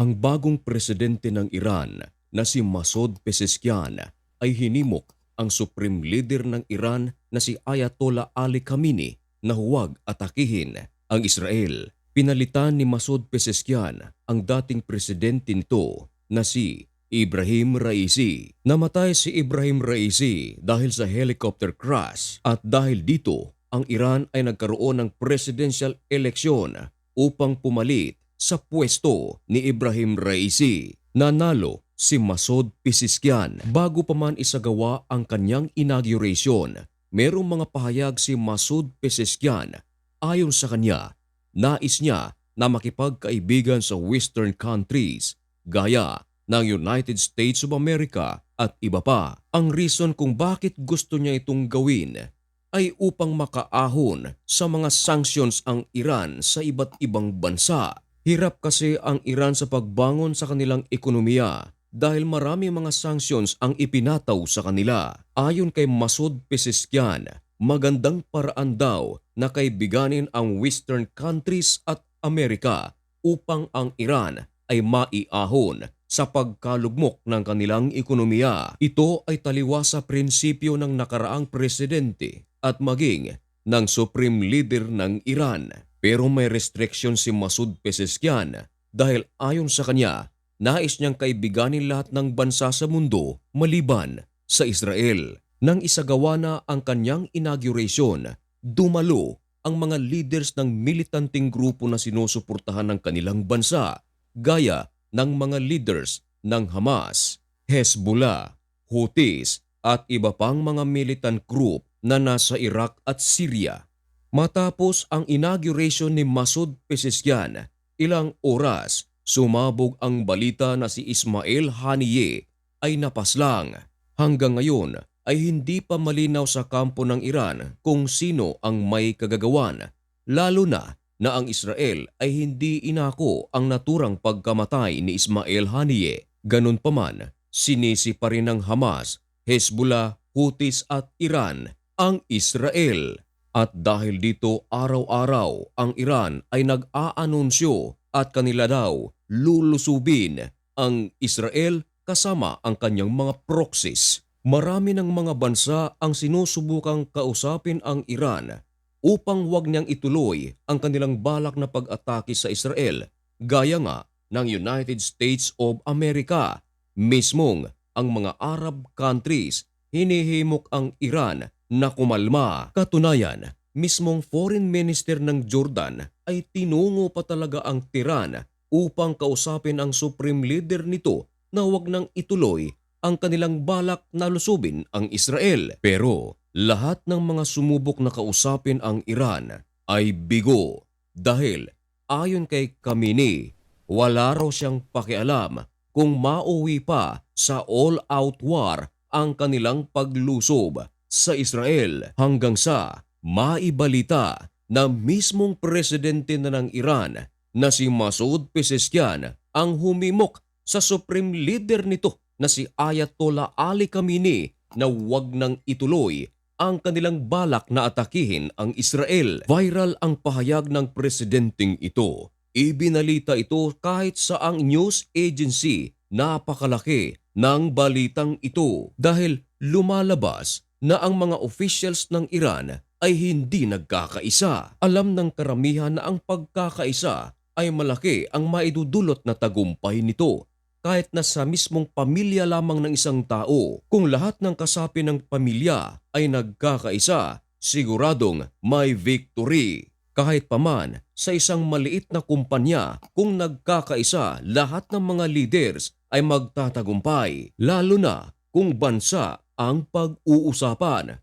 Ang bagong presidente ng Iran na si Masoud Pezeshkian ay hinimok ang supreme leader ng Iran na si Ayatollah Ali Khamenei na huwag atakihin ang Israel. Pinalitan ni Masoud Pezeshkian ang dating presidente nito na si Ibrahim Raisi. Namatay si Ibrahim Raisi dahil sa helicopter crash at dahil dito ang Iran ay nagkaroon ng presidential election upang pumalit sa pwesto ni Ibrahim Raisi. Nanalo si Masoud Pezeshkian bago pa man isagawa ang kanyang inauguration. Merong mga pahayag si Masoud Pezeshkian ayon sa kanya, nais niya na makipagkaibigan sa western countries gaya ng United States of America at iba pa. Ang reason kung bakit gusto niya itong gawin ay upang makaahon sa mga sanctions ang Iran sa iba't ibang bansa. Hirap kasi ang Iran sa pagbangon sa kanilang ekonomiya dahil marami mga sanctions ang ipinataw sa kanila. Ayon kay Masoud Pezeshkian, magandang paraan daw na kaibiganin ang western countries at Amerika upang ang Iran ay maiahon sa pagkalugmok ng kanilang ekonomiya. Ito ay taliwa sa prinsipyo ng nakaraang presidente at maging ng supreme leader ng Iran. Pero may restriction si Masoud Pezeshkian dahil ayon sa kanya, nais niyang kaibiganin lahat ng bansa sa mundo maliban sa Israel. Nang isagawa na ang kanyang inauguration, dumalo ang mga leaders ng militanting grupo na sinusuportahan ng kanilang bansa, gaya ng mga leaders ng Hamas, Hezbollah, Houthis at iba pang mga militant group na nasa Iraq at Syria. Matapos ang inauguration ni Masoud Pezeshkian, ilang oras sumabog ang balita na si Ismail Haniyeh ay napaslang. Hanggang ngayon ay hindi pa malinaw sa kampo ng Iran kung sino ang may kagagawan, lalo na na ang Israel ay hindi inako ang naturang pagkamatay ni Ismail Haniyeh. Ganun pa man, sinisi pa rin ng Hamas, Hezbollah, Houthis at Iran ang Israel. At dahil dito araw-araw ang Iran ay nag-aanunsyo at kanila daw lulusubin ang Israel kasama ang kanyang mga proxies. Marami ng mga bansa ang sinusubukang kausapin ang Iran upang wag niyang ituloy ang kanilang balak na pag-atake sa Israel gaya nga ng United States of America. Mismong ang mga Arab countries hinihimok ang Iran na kumalma. Katunayan, mismong foreign minister ng Jordan ay tinungo pa talaga ang Tiran upang kausapin ang supreme leader nito na wag nang ituloy ang kanilang balak na lusubin ang Israel. Pero lahat ng mga sumubok na kausapin ang Iran ay bigo dahil ayon kay Kamini, wala raw siyang pakialam kung mauwi pa sa all-out war ang kanilang paglusob sa Israel hanggang sa maibalita na mismong presidente na ng Iran na si Masoud Pezeshkian ang humimok sa supreme leader nito na si Ayatollah Ali Khamenei na wag nang ituloy ang kanilang balak na atakihin ang Israel. Viral ang pahayag ng presidenteng ito. Ibinalita ito kahit sa ang news agency napakalaki ng balitang ito dahil lumalabas na ang mga officials ng Iran ay hindi nagkakaisa. Alam ng karamihan na ang pagkakaisa ay malaki ang maidudulot na tagumpay nito kahit na sa mismong pamilya lamang ng isang tao. Kung lahat ng kasapi ng pamilya ay nagkakaisa, siguradong may victory. Kahit paman sa isang maliit na kumpanya, kung nagkakaisa lahat ng mga leaders ay magtatagumpay, lalo na kung bansa ang pag-uusapan.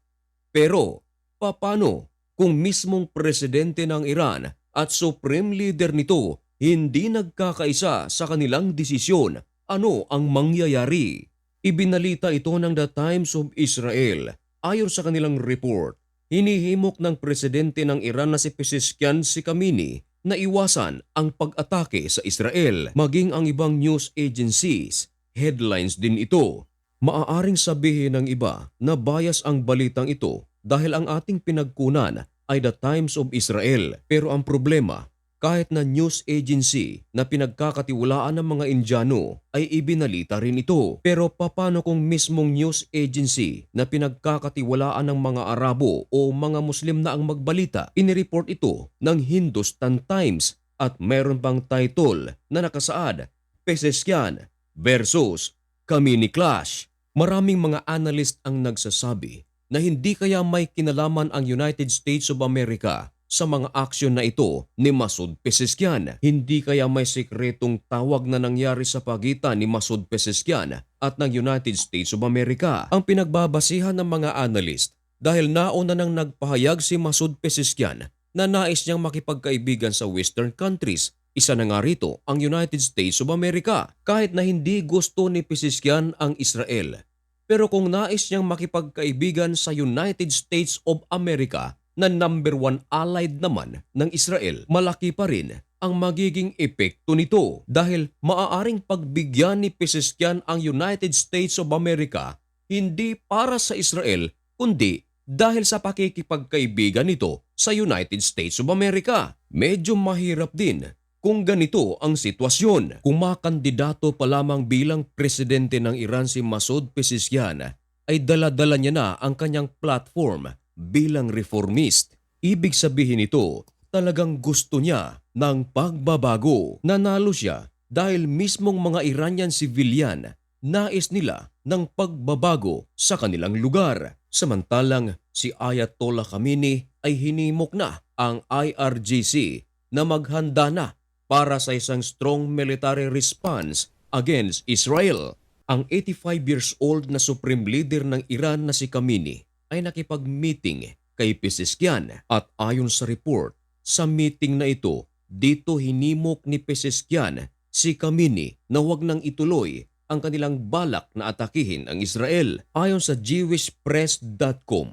Pero papano kung mismong presidente ng Iran at supreme leader nito hindi nagkakaisa sa kanilang desisyon ano ang mangyayari? Ibinalita ito ng The Times of Israel. Ayon sa kanilang report, hinihimok ng presidente ng Iran na si Pezeshkian si Kamini na iwasan ang pag-atake sa Israel. Maging ang ibang news agencies, headlines din ito. Maaaring sabihin ng iba na bias ang balitang ito dahil ang ating pinagkunan ay The Times of Israel. Pero ang problema, kahit na news agency na pinagkakatiwalaan ng mga Indiano ay ibinalita rin ito. Pero papano kung mismong news agency na pinagkakatiwalaan ng mga Arabo o mga Muslim na ang magbalita? Inireport ito ng Hindustan Times at meron pang title na nakasaad, Peseskian versus Kamini Clash. Maraming mga analyst ang nagsasabi na hindi kaya may kinalaman ang United States of America sa mga aksyon na ito ni Masud Peseskian. Hindi kaya may sekretong tawag na nangyari sa pagitan ni Masud Peseskian at ng United States of America. Ang pinagbabasihan ng mga analyst dahil nauna nang nagpahayag si Masud Peseskian na nais niyang makipagkaibigan sa Western countries. Isa na nga rito ang United States of America kahit na hindi gusto ni Peseskian ang Israel. Pero kung nais niyang makipagkaibigan sa United States of America na number one allied naman ng Israel, malaki pa rin ang magiging epekto nito dahil maaaring pagbigyan ni Peseskian ang United States of America hindi para sa Israel kundi dahil sa pakikipagkaibigan nito sa United States of America. Medyo mahirap din kung ganito ang sitwasyon. Kung makandidato pa lamang bilang presidente ng Iran si Masoud Pezeshkian ay daladala niya na ang kanyang platform bilang reformist. Ibig sabihin nito, talagang gusto niya ng pagbabago. Nanalo siya dahil mismong mga Iranian civilian nais nila ng pagbabago sa kanilang lugar. Samantalang si Ayatollah Khamenei ay hinimok na ang IRGC na maghanda na para sa isang strong military response against Israel. Ang 85 years old na supreme leader ng Iran na si Khamenei ay nakipag-meeting kay Pezeshkian at ayon sa report, sa meeting na ito, dito hinimok ni Pezeshkian si Khamenei na huwag nang ituloy ang kanilang balak na atakihin ang Israel. Ayon sa jewishpress.com,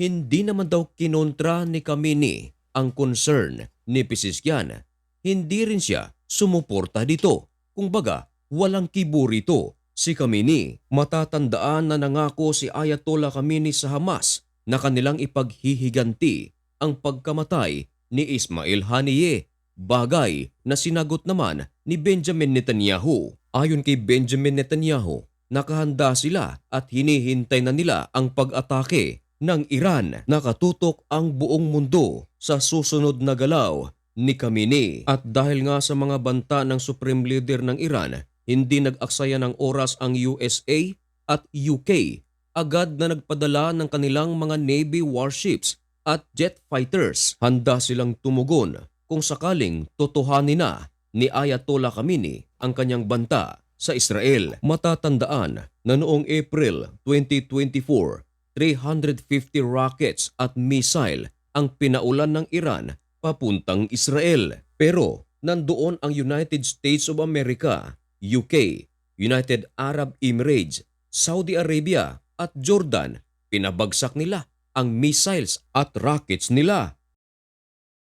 hindi naman daw kinontra ni Khamenei ang concern ni Pezeshkian. Hindi rin siya sumuporta dito. Kung baga, walang kibo rito si Khamenei. Matatandaan na nangako si Ayatollah Khamenei sa Hamas na kanilang ipaghihiganti ang pagkamatay ni Ismail Haniyeh. Bagay na sinagot naman ni Benjamin Netanyahu. Ayon kay Benjamin Netanyahu, nakahanda sila at hinihintay na nila ang pag-atake ng Iran. Nakatutok ang buong mundo sa susunod na galaw ni Khamenei. At dahil nga sa mga banta ng Supreme Leader ng Iran, hindi nag-aksaya ng oras ang USA at UK. Agad na nagpadala ng kanilang mga Navy warships at jet fighters. Handa silang tumugon kung sakaling totohanin na ni Ayatollah Khamenei ang kanyang banta sa Israel. Matatandaan na noong April 2024, 350 rockets at missile ang pinaulan ng Iran papuntang Israel. Pero nandoon ang United States of America, UK, United Arab Emirates, Saudi Arabia at Jordan. Pinabagsak nila ang missiles at rockets nila.